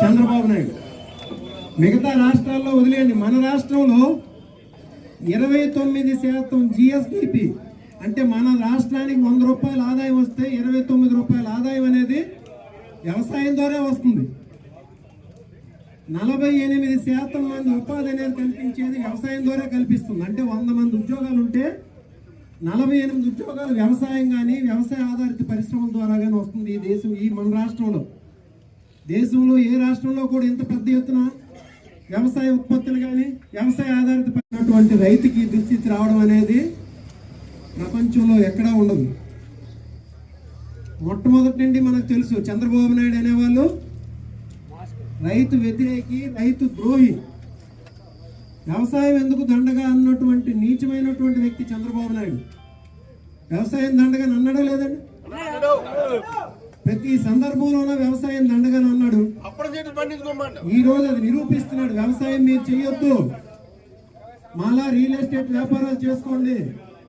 చంద్రబాబు నాయుడు. మిగతా రాష్ట్రాల్లో వదిలేయండి. మన రాష్ట్రంలో ఇరవై తొమ్మిది శాతం జిఎస్డిపి అంటే మన రాష్ట్రానికి వంద రూపాయలు ఆదాయం వస్తే ఇరవై తొమ్మిది రూపాయల ఆదాయం అనేది వ్యవసాయం ద్వారా వస్తుంది. నలభై ఎనిమిది శాతం మంది ఉపాధి అనేది కల్పించేది వ్యవసాయం ద్వారా కల్పిస్తుంది. అంటే వంద మంది ఉద్యోగాలు ఉంటే నలభై ఎనిమిది ఉద్యోగాలు వ్యవసాయం కానీ వ్యవసాయ ఆధారిత పరిశ్రమల ద్వారా కానీ వస్తుంది ఈ దేశం ఈ మన రాష్ట్రంలో. దేశంలో ఏ రాష్ట్రంలో కూడా ఇంత పెద్ద ఎత్తున వ్యవసాయ ఉత్పత్తులు కానీ వ్యవసాయ ఆధారిత పడినటువంటి రైతుకి దుస్థితి రావడం అనేది ప్రపంచంలో ఎక్కడా ఉండదు. మొట్టమొదటి నుండి మనకు తెలుసు చంద్రబాబు నాయుడు అనేవాళ్ళు రైతు వ్యతిరేకి రైతు ద్రోహి. వ్యవసాయం ఎందుకు దండగా అన్నటువంటి నీచమైనటువంటి వ్యక్తి చంద్రబాబు నాయుడు. వ్యవసాయం దండగా అన్నడం లేదండి ప్రతి సందర్భంలోనూ వ్యవసాయం దండగా ఈ రోజు అది నిరూపిస్తున్నాడు. వ్యవసాయం మీరు చేయొద్దు మాలా రియల్ ఎస్టేట్ వ్యాపారాలు చేసుకోండి.